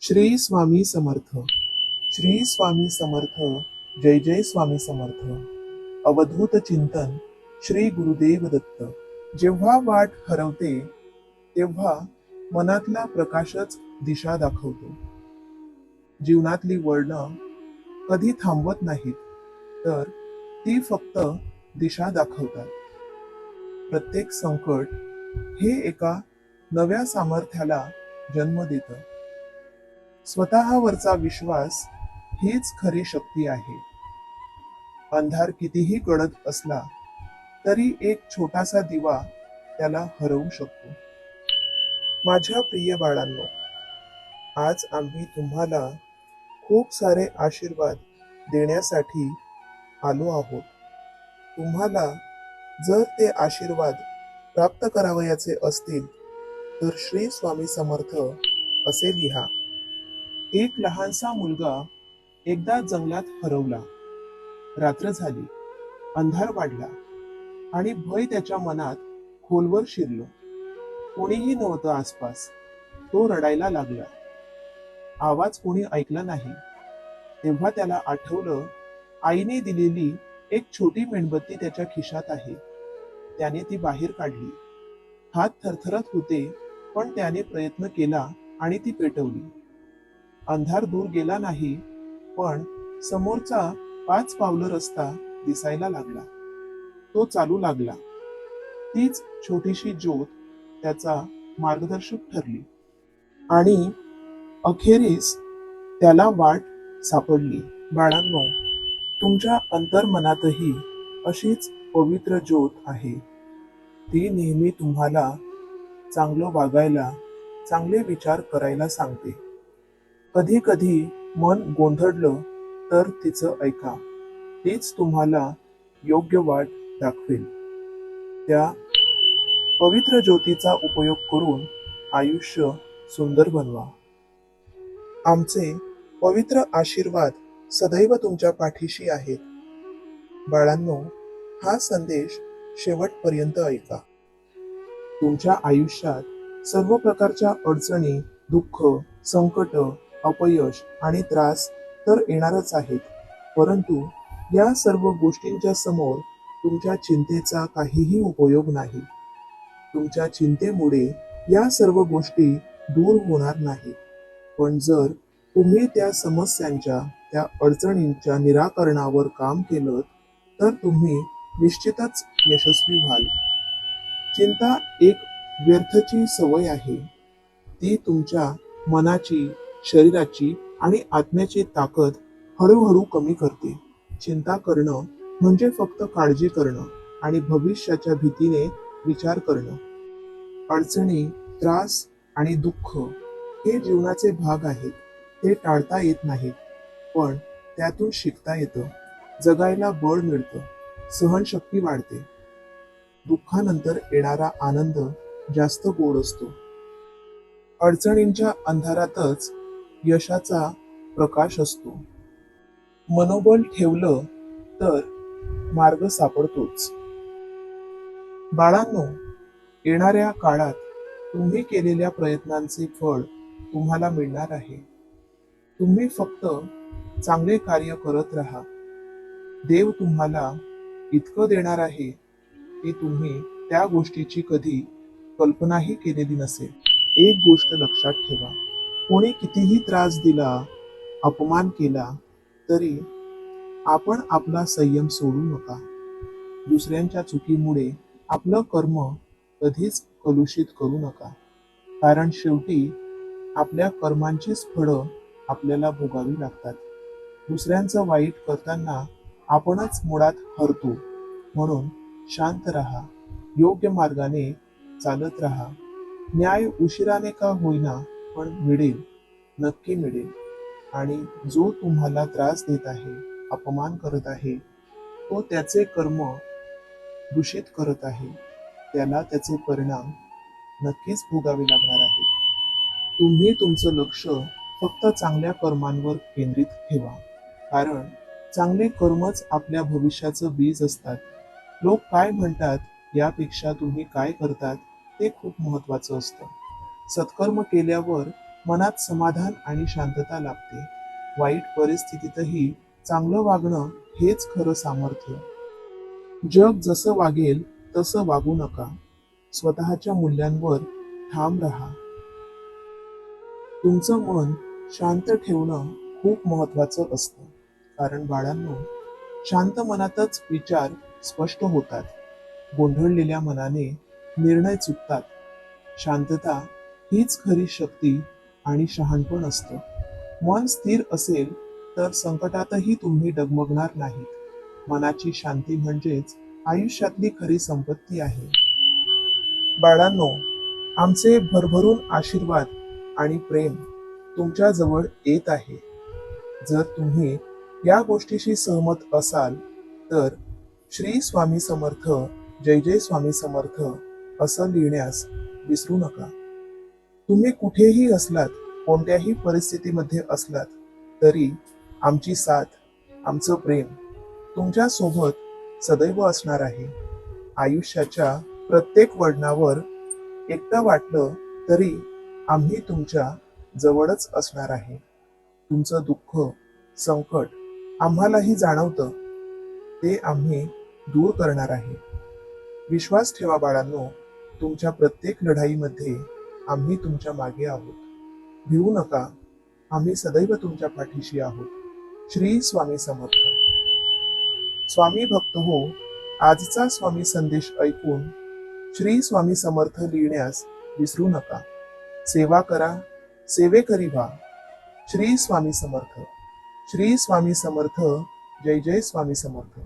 श्री स्वामी समर्थ. श्री स्वामी समर्थ. जय जय स्वामी समर्थ. अवधूत चिंतन श्री गुरुदेव दत्त. जेव्हा वाट हरवते तेव्हा मनातला प्रकाशच दिशा दाखवतो. जीवनातली वळणं कधी थांबवत नाहीत तर ती फक्त दिशा दाखवतात. प्रत्येक संकट हे एका नव्या सामर्थ्याला जन्म देतं. स्वतःवरचा विश्वास हीच खरी शक्ती आहे. अंधार कितीही गडद असला तरी एक छोटासा दिवा त्याला हरवू शकतो. माझ्या प्रिय बाळांनो आज आम्ही तुम्हाला खूप सारे आशीर्वाद देण्यासाठी आलो आहोत. तुम्हाला जर ते आशीर्वाद प्राप्त करावयाचे असतील तर श्री स्वामी समर्थ असे लिहा. एक लहानसा मुलगा एकदा जंगलात हरवला. रात्र झाली. अंधार वाढला आणि भय त्याच्या मनात खोलवर शिरलो. कोणीही नव्हतं आसपास. तो रडायला लागला. आवाज कोणी ऐकला नाही. तेव्हा त्याला आठवलं आईने दिलेली एक छोटी मेणबत्ती त्याच्या खिशात आहे. त्याने ती बाहेर काढली. हात थरथरत होते पण त्याने प्रयत्न केला आणि ती पेटवली. अंधार दूर गेला नाही पण समोरचा पाच पावलं रस्ता दिसायला लागला. तो चालू लागला. तीच छोटीशी ज्योत त्याचा मार्गदर्शक ठरली. आणि अखेरीस त्याला वाट सापडली. बाळांनो तुमच्या अंतर्मनातही अशीच पवित्र ज्योत आहे. ती नेहमी तुम्हाला चांगलं वागायला चांगले विचार करायला सांगते. कधी कधी मन गोंधळलं तर तिचं ऐका. तीच तुम्हाला योग्य वाट दाखवेल. त्या पवित्र ज्योतीचा उपयोग करून आयुष्य सुंदर बनवा. आमचे पवित्र आशीर्वाद सदैव तुमच्या पाठीशी आहेत. बाळांनो हा संदेश शेवटपर्यंत ऐका. तुमच्या आयुष्यात सर्व प्रकारच्या अडचणी दुःख संकट अपयश आणि त्रास तर येणारच आहेत. परंतु या सर्व गोष्टींच्या समोर तुमच्या चिंतेचा काहीही उपयोग नाही. तुमच्या चिंतेमुळे या सर्व गोष्टी दूर होणार नाही. पण जर तुम्ही त्या समस्यांच्या त्या अडचणींच्या निराकरणावर काम केलं तर तुम्ही निश्चितच यशस्वी व्हाल. चिंता एक व्यर्थची सवय आहे. ती तुमच्या मनाची शरीराची आणि आत्म्याची ताकद हळूहळू कमी करते. चिंता करणं म्हणजे फक्त काळजी करणं आणि भविष्याच्या भीतीने विचार करणं. अडचणी त्रास आणि दुःख हे जीवनाचे भाग आहेत. ते टाळता येत नाहीत पण त्यातून शिकता येतं. जगायला बळ मिळतं. सहनशक्ती वाढते. दुःखानंतर येणारा आनंद जास्त गोड असतो. अडचणींच्या अंधारातच यशाचा प्रकाश असतो. मनोबल ठेवलं तर मार्ग सापडतोच. बाळांनो येणाऱ्या काळात तुम्ही केलेल्या प्रयत्नांचे फळ तुम्हाला मिळणार आहे. तुम्ही फक्त चांगले कार्य करत राहा. देव तुम्हाला इतकं देणार आहे की तुम्ही त्या गोष्टीची कधी कल्पनाही केलेली नसेल. एक गोष्ट लक्षात ठेवा. कोणी कितीही त्रास दिला अपमान केला तरी आपण आपला संयम सोडू नका. दुसऱ्यांच्या चुकीमुळे आपलं कर्म कधीच कलुषित करू नका. कारण शेवटी आपल्या कर्मांचीच फळं आपल्याला भोगावी लागतात. दुसऱ्यांचं वाईट करताना आपणच मुळात हरतो. म्हणून शांत राहा योग्य मार्गाने चालत राहा. न्याय उशिराने का होईना पण मिळेल नक्की मिळेल. आणि जो तुम्हाला त्रास देत आहे अपमान करत आहे तो त्याचे कर्म दूषित करत आहे त्याला त्याचे परिणाम नक्कीच भोगावे लागणार आहे. तुम्ही तुमचं लक्ष फक्त चांगल्या कर्मांवर केंद्रित ठेवा. कारण चांगले कर्मच आपल्या भविष्याचं बीज असतात. लोक काय म्हणतात यापेक्षा तुम्ही काय करतात ते खूप महत्वाचं असतं. सत्कर्म केल्यावर मनात समाधान आणि शांतता लाभते. वाईट परिस्थितीतही चांगलं वागणं हेच खरं सामर्थ्य. जग जसं वागेल तसं वागू नका. स्वतःच्या मूल्यांवर ठाम राहा. तुमचं मन शांत ठेवणं खूप महत्वाचं असतं. कारण बाळांनो शांत मनातच विचार स्पष्ट होतात. गोंधळलेल्या मनाने निर्णय चुकतात. शांतता हीच खरी शक्ती आणि शहाणपण असतं. मन स्थिर असेल तर संकटातही तुम्ही डगमगणार नाहीत. मनाची शांती म्हणजेच आयुष्यातली खरी संपत्ती आहे. बाळांनो आमचे भरभरून आशीर्वाद आणि प्रेम तुमच्या जवळ येत आहे. जर तुम्ही या गोष्टीशी सहमत असाल तर श्री स्वामी समर्थ जय जय स्वामी समर्थ असं लिहिण्यास विसरू नका. तुम्ही कुठेही असलात कोणत्याही परिस्थितीमध्ये असलात तरी आमची साथ आमचं प्रेम तुमच्यासोबत सदैव असणार आहे. आयुष्याच्या प्रत्येक वळणावर एकटं वाटलं तरी आम्ही तुमच्या जवळच असणार आहे. तुमचं दुःख संकट आम्हालाही जाणवतं. ते आम्ही दूर करणार आहे. विश्वास ठेवा बाळांनो तुमच्या प्रत्येक लढाईमध्ये आम्ही तुमच्या मागे आहोत. भिवू नका. आम्ही सदैव तुमच्या पाठीशी आहोत. श्री स्वामी समर्थ. स्वामी भक्त हो आजचा स्वामी संदेश ऐकून श्री स्वामी समर्थ लिहिण्यास विसरू नका. सेवा करा सेवेकरी व्हा. श्री स्वामी समर्थ. श्री स्वामी समर्थ. जय जय स्वामी समर्थ.